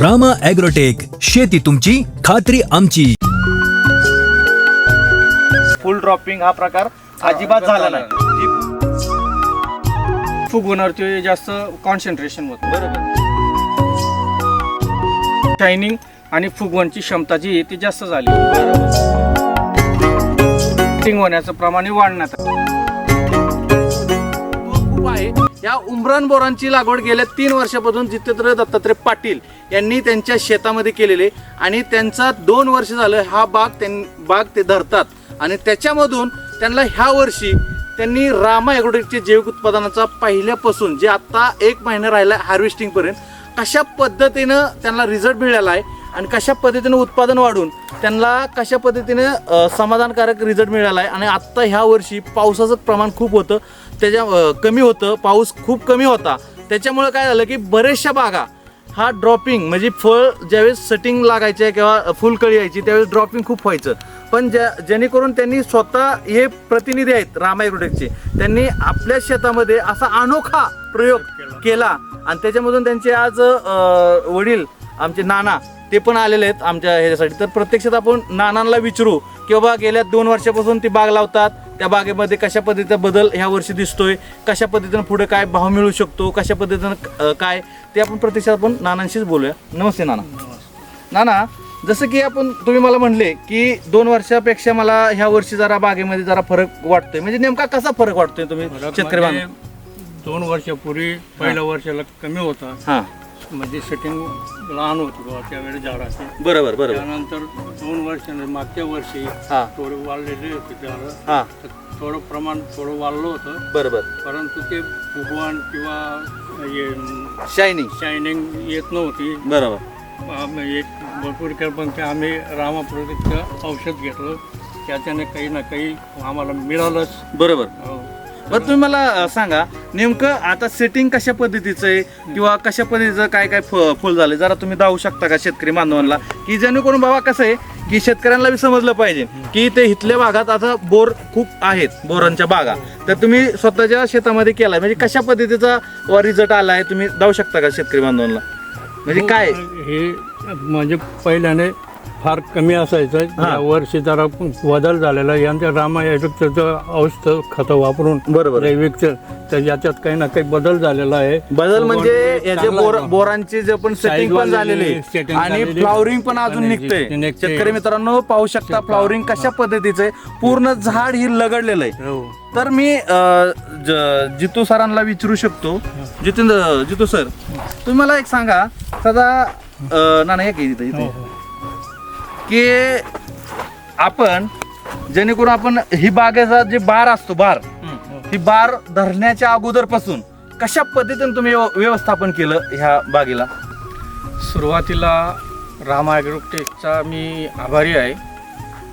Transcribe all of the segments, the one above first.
Rama agrotech शेती तुमची खात्री आमची. फुल ड्रॉपिंग हा प्रकार अजिबात झाला नाही. फुगवणारचे जास्त कॉन्सन्ट्रेशन होतं. बरोबर. शायनिंग आणि फुगवणची क्षमता जी आहे ती जास्त झाली. होण्याचं प्रमाण वाढण्यात आलं. या उमरान बोरांची लागवड गेल्या तीन वर्षापासून जितेंद्र दत्तात्रय पाटील यांनी त्यांच्या शेतामध्ये केलेले आणि त्यांचा दोन वर्ष झालं हा बाग त्यां बाग ते धरतात. आणि त्याच्यामधून त्यांना ह्या वर्षी त्यांनी रामा ॲग्रोटेकचे जैविक उत्पादनाचा पहिल्यापासून जे आत्ता एक महिना राहिला हार्वेस्टिंगपर्यंत कशा पद्धतीनं त्यांना रिझल्ट मिळाला आहे आणि कशा पद्धतीनं उत्पादन वाढून त्यांना कशा पद्धतीने समाधानकारक रिझल्ट मिळाला आहे आणि आत्ता ह्या वर्षी पावसाचं प्रमाण खूप होतं. त्याच्या कमी होतं. पाऊस खूप कमी होता. त्याच्यामुळं काय झालं की बरेचशा बागा हा ड्रॉपिंग म्हणजे फळ ज्यावेळेस सेटिंग लागायचे किंवा फुलकळी यायची त्यावेळेस ड्रॉपिंग खूप व्हायचं. पण ज्या जेणेकरून त्यांनी स्वतः हे प्रतिनिधी आहेत रामायग्रोटेकचे त्यांनी आपल्या शेतामध्ये असा अनोखा प्रयोग केला. आणि त्याच्यामधून त्यांचे आज वडील आमचे नाना ते पण आलेले आहेत आमच्या ह्याच्यासाठी. तर प्रत्यक्षात आपण नानांना विचारू की बाबा गेल्या दोन वर्षापासून ती बाग लावतात. त्या बागेमध्ये कशा पद्धतीचा बदल ह्या वर्षी दिसतोय? कशा पद्धतीनं पुढे काय भाव मिळू शकतो? कशा पद्धतीनं काय? ते आपण प्रत्यक्षात आपण नानांशीच बोलूया. नमस्ते नाना. नाना जसं की आपण तुम्ही मला म्हणले की दोन वर्षापेक्षा मला ह्या वर्षी जरा बागेमध्ये जरा फरक वाटतोय. म्हणजे नेमका कसा फरक वाटतोय तुम्ही शेतकरी बांधव? म्हणजे दोन वर्षापूर्वी पहिल्या वर्षाला कमी होता. हा. म्हणजे सेटिंग लहान होती बुवा त्यावेळेस झाडाची. बरोबर बरोबर. त्यानंतर दोन वर्षाने मागच्या वर्षी हा. थोडे वाढलेले होते झाडं. हा. तर थोडं प्रमाण थोडं वाढलं होतं. बरोबर. परंतु ते फुगवण किंवा हे शायनिंग शायनिंग येत नव्हती. बरोबर. आम्ही एक भरपूर ते आम्ही रामा औषध घेतलं. त्याच्याने काही ना काही आम्हाला मिळालंच. बरोबर. हो. बरं तुम्ही मला अं, सांगा नेमकं आता सेटिंग कशा पद्धतीचं आहे? किंवा कशा पद्धतीचं काय काय फ- फुल झालं? जरा तुम्ही दावू शकता का शेतकरी बांधवांना? की जेणेकरून बाबा कसं आहे की शेतकऱ्यांना बी समजलं पाहिजे की ते इथल्या भागात आता बोर खूप आहेत बोरांच्या बागा. तर तुम्ही स्वतःच्या शेतामध्ये केलाय. म्हणजे कशा पद्धतीचा रिझल्ट आलाय तुम्ही दावू शकता का शेतकरी बांधवांना? म्हणजे काय? हे म्हणजे पहिल्याने फार कमी असायचं. या वर्षी जरा बदल झालेला आहे. यांच्या रामा याचं औषध खतं वापरून बरोबर तर याच्यात काही ना काही बदल झालेला आहे बदल म्हणजे याचे बोर. बोरांचे जे पण सेटिंग पण झालेले आणि. फ्लॉवरिंग पण अजून निघतंय. शेतकरी मित्रांनो पाहू शकता फ्लॉवरिंग कशा पद्धतीचं आहे पूर्ण झाड ही लगडलेलं आहे हो. तर मी जितू सरांना विचारू शकतो जितेंद्र जितू सर तुम्ही मला एक सांगा सदा ना नाही इथे इथे की आपण जेणेकरून आपण ही बागेचा जे बार असतो बार ही बार धरण्याच्या अगोदरपासून कशा पद्धतीने तुम्ही व्यव- व्यवस्थापन केलं ह्या बागेला? सुरुवातीला रामा ॲग्रोटेकचा मी आभारी आहे.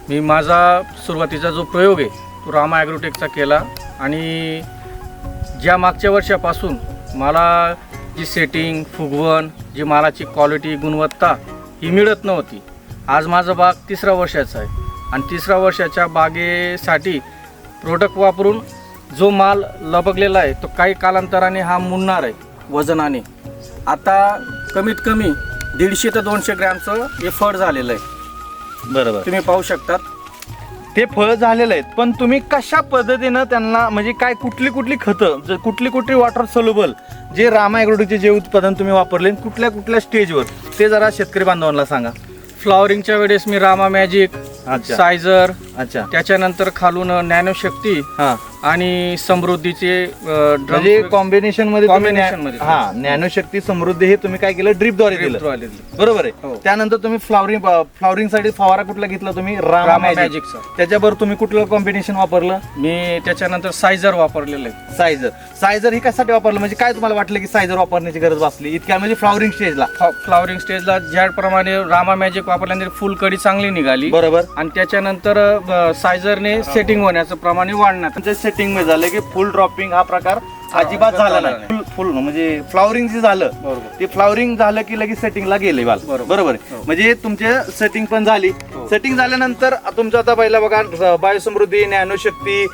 मी माझा सुरुवातीचा जो प्रयोग आहे तो रामा ॲग्रोटेकचा केला आणि ज्या मागच्या वर्षापासून मला जी सेटिंग फुगवण जी मालाची क्वालिटी गुणवत्ता ही मिळत नव्हती आज माझं बाग तिसऱ्या वर्षाचा आहे. आणि तिसऱ्या वर्षाच्या बागेसाठी प्रोडक्ट वापरून जो माल लबगलेला आहे तो काही कालांतराने हा मुनणार आहे वजनाने. आता कमीत कमी दीडशे ते दोनशे ग्रॅमचं हे फळ झालेलं आहे. बरोबर. तुम्ही पाहू शकतात. ते फळ झालेले आहेत पण तुम्ही कशा पद्धतीनं त्यांना म्हणजे काय कुठली कुठली खतं ज- कुठली कुठली वॉटर सोल्युबल जे रामा ॲग्रोटेकचे जे उत्पादन तुम्ही वापरले कुठल्या कुठल्या स्टेजवर ते जरा शेतकरी बांधवांना सांगा. फ्लॉवरिंगच्या वेळेस मी रामा मॅजिक अच्छा. सायझर अच्छा. त्याच्यानंतर खालून नॅनोशक्ती हा. आणि समृद्धीचे म्हणजे कॉम्बिनेशनमध्ये न्या- मध्ये. हा नॅनोशक्ती समृद्धी हे तुम्ही काय केलं? ड्रिपद्वारे दिलं. बरोबर आहे. हो. त्यानंतर तुम्ही फ्लॉवरिंग फ्लॉवरिंगसाठी फवारा कुठला घेतला तुम्ही? रामा मॅजिक त्याच्याबरोबर तुम्ही कुठलं कॉम्बिनेशन वापरलं? मी त्याच्यानंतर सायझर वापरलेलं आहे. सायझर सायझर ही कशासाठी वापरलं? म्हणजे काय तुम्हाला वाटलं की सायझर वापरण्याची गरज भासली? इतक्या म्हणजे फ्लॉवरिंग स्टेजला फ्लॉ- फ्लॉवरिंग स्टेजला ज्याप्रमाणे रामा मॅजिक वापरल्यानंतर फुल कडी चांगली निघाली. बरोबर. आणि त्याच्यानंतर सायझरने सेटिंग होण्याचं प्रमाणे त्यांच्या सेटिंगमध्ये झालं की फुल ड्रॉपिंग हा प्रकार अजिबात झाला नाही फुल फुल म्हणजे फ्लॉवरिंग जे झालं ते फ्लॉवरिंग झालं की लगेच सेटिंगला गेले बाल बरोबर. हो. म्हणजे तुमचे सेटिंग पण झाली हो. सेटिंग झाल्यानंतर तुमचं आता पहिला बघा बायोसमृद्धी ज्ञानशक्ती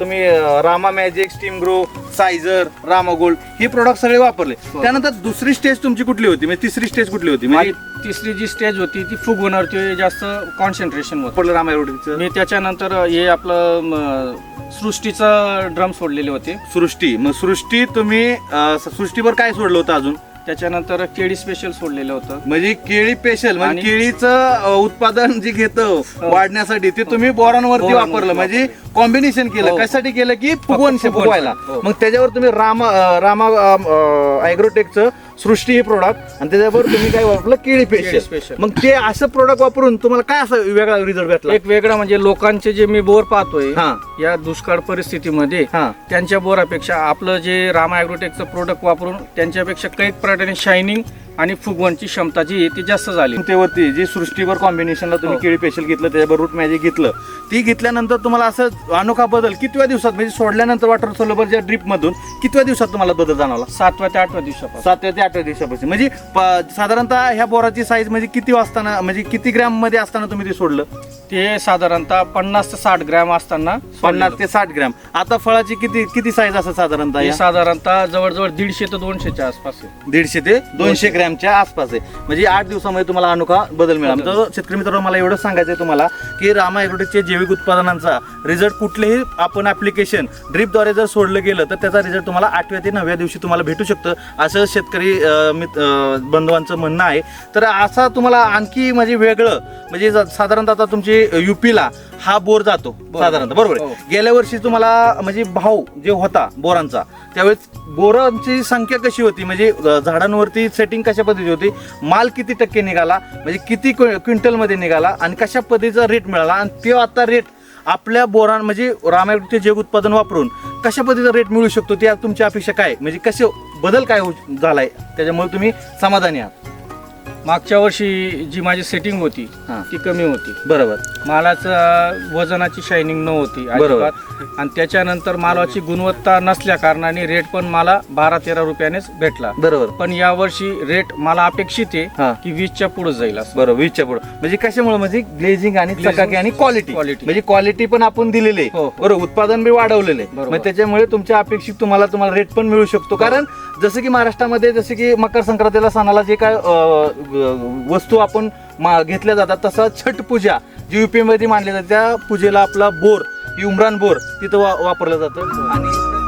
तुम्ही रामा मॅजिक स्टीम ग्रो सायझर रामा गोल्ड हे प्रोडक्ट सगळे वापरले. हो. त्यानंतर दुसरी स्टेज तुमची कुठली होती? म्हणजे तिसरी स्टेज कुठली होती? माझी म्हणजे तिसरी जी स्टेज होती ती फुगवणारती जास्त कॉन्सन्ट्रेशन होतं. रामा मी त्याच्यानंतर हे आपलं सृष्टीचं ड्रम सोडलेले होते. सृष्टी. मग सृष्टी तुम्ही सृष्टीवर काय सोडलं होतं अजून? त्याच्यानंतर केळी स्पेशल सोडलेलं होतं. म्हणजे केळी पेशल म्हणजे आणि- केळीचं उत्पादन जे घेतं वाढण्यासाठी ते तुम्ही बोरांवरती बोरांवरती वापरलं. म्हणजे कॉम्बिनेशन केलं. हो. कशासाठी केलं की फुगवण फुगवण फुगवायला. हो. मग त्याच्यावर तुम्ही रामा अं, रामा ॲग्रोटेकचं सृष्टी हे प्रोडक्ट आणि त्याच्यावर तुम्ही काय वापरलं? केळी केळी पेशल special. मग ते असं प्रोडक्ट वापरून तुम्हाला काय असं वेगळा रिझल्ट भेटला? एक वेगळं म्हणजे लोकांचे जे मी बोर पाहतोय हा. या दुष्काळ परिस्थितीमध्ये हा. त्यांच्या बोरापेक्षा आपलं जे रामा ॲग्रोटेकचं प्रोडक्ट वापरून त्यांच्यापेक्षा काही प्रकारे शायनिंग आणि फुगवणची क्षमता जी आहे ती जास्त झाली. तेवरती जी सृष्टीवर कॉम्बिनेशनला तुम्ही हो. केळी पेशल घेतलं त्याच्याबरोबर रूट मॅजिक घेतलं ती घेतल्यानंतर तुम्हाला असं अनोखा बदल कितव्या दिवसात म्हणजे सोडल्यानंतर वॉटर सोलरच्या ड्रिप मधून कितव्या दिवसात तुम्हाला बदल जाणवला? सातव्या ते आठव्या दिवसापासून. सातव्या ते आठव्या दिवसापासून. म्हणजे साधारणतः ह्या बोराची साईज म्हणजे किती असताना म्हणजे किती ग्रॅममध्ये असताना तुम्ही ते सोडलं? ते साधारणतः पन्नास ते साठ ग्रॅम असताना पन्नास ते साठ ग्रॅम. आता फळाची किती किती साईज असं साधारणतः हे या? साधारणतः जवळजवळ दीडशे ते दोनशेच्या आसपास आहे. दीडशे ते दोनशे. ग्रॅमच्या आसपास आहे. म्हणजे आठ दिवसामध्ये तुम्हाला अनोखा बदल मिळाला. तर शेतकरी मित्रांनो मला एवढं सांगायचं आहे तुम्हाला की रामा ॲग्रोटेकचे जैविक उत्पादनांचा रिझल्ट कुठलेही आपण ऍप्लिकेशन ड्रीपद्वारे जर सोडलं गेलं तर त्याचा रिझल्ट तुम्हाला आठव्या ते नवव्या दिवशी तुम्हाला भेटू शकतं असं शेतकरी अं, मित- अं, बंधूंचं म्हणणं आहे. तर असा तुम्हाला आणखी म्हणजे वेगळं म्हणजे ज- साधारणतः आता तुमची युपीला हा बोर जातो साधारणतः. बरोबर आहे? हो. गेल्या वर्षी तुम्हाला म्हणजे भाव जे होता बोरांचा त्यावेळेस बोरांची संख्या कशी होती? म्हणजे अ, झाडांवरती सेटिंग कशा पद्धतीची होती? माल किती टक्के निघाला? म्हणजे किती क्विंटलमध्ये निघाला? आणि कशा पद्धतीचा रेट मिळाला? आणि ते आता रेट आपल्या बोरां म्हणजे रामायणचे जैव उत्पादन वापरून कशा पद्धतीचा रेट मिळू शकतो? त्या तुमची अपेक्षा काय म्हणजे कसे बदल काय झालाय? त्याच्यामुळे तुम्ही समाधानी आहात. मागच्या वर्षी जी माझी सेटिंग होती हा. ती कमी होती बरोबर मालाचं वजनाची शायनिंग नव्हती बरोबर. अजिबात आणि त्याच्यानंतर मालाची गुणवत्ता नसल्या कारणाने रेट पण मला बारा तेरा रुपयानेच भेटला बरोबर पण या वर्षी रेट मला अपेक्षित हा. आहे की वीसच्या पुढे जाईल असं बरोबर वीसच्या पुढे म्हणजे कशामुळे म्हणजे ग्लेझिंग आणि Glazing, चकाकी आणि क्वालिटी quality. म्हणजे क्वालिटी पण आपण दिलेली आहे हो, हो. बरोबर उत्पादन बी वाढवलेले. बरोबर. मग त्याच्यामुळे तुमच्या अपेक्षित तुम्हाला तुम्हाला रेट पण मिळू शकतो कारण जसं की महाराष्ट्रामध्ये जसं की मकर संक्रांतीला सणाला जे काय अं, वस्तू आपण मा- घेतल्या जातात तसं छठ पूजा जी यू पीमध्ये मानली जाते त्या पूजेला आपला बोर उमरान बोर तिथं वा- वापरलं जातं. आणि